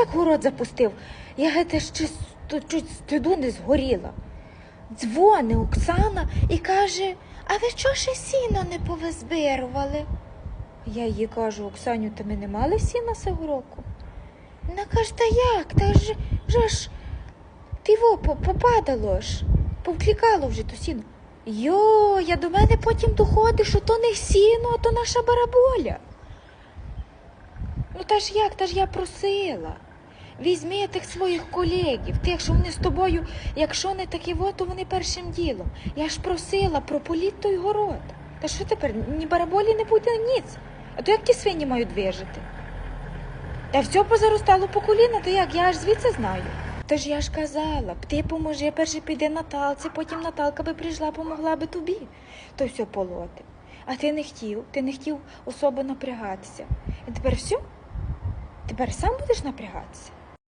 так город запустив? Я гете ще чуть стиду не згоріла. Дзвони Оксана і каже, а ви чого ще сіно не повизбирували? Я їй кажу, Оксаню, та ми не мали сіна цього року. Вона каже, та як? Та ж вже ж ти во попадало ж, повклікало вже то сіно. Йо, я до мене потім доходить, що то не сіно, а то наша бараболя. Ну та ж як, та ж я просила. Візьми тих своїх колегів, тих, що вони з тобою, якщо не такі, во, то вони першим ділом. Я ж просила про політ той город. Та що тепер? Ні бараболі не буде ніц. А то як ті свині мають вижити? Та все позаростало по коліна, то як? Я аж звідси знаю. Та ж я ж казала, б ти поможи, перше піде Наталці, потім Наталка би прийшла, помогла би тобі. То все полоти. А ти не хотів, ти не хотів особо напрягатися. І тепер все? Тепер сам будеш напрягатися?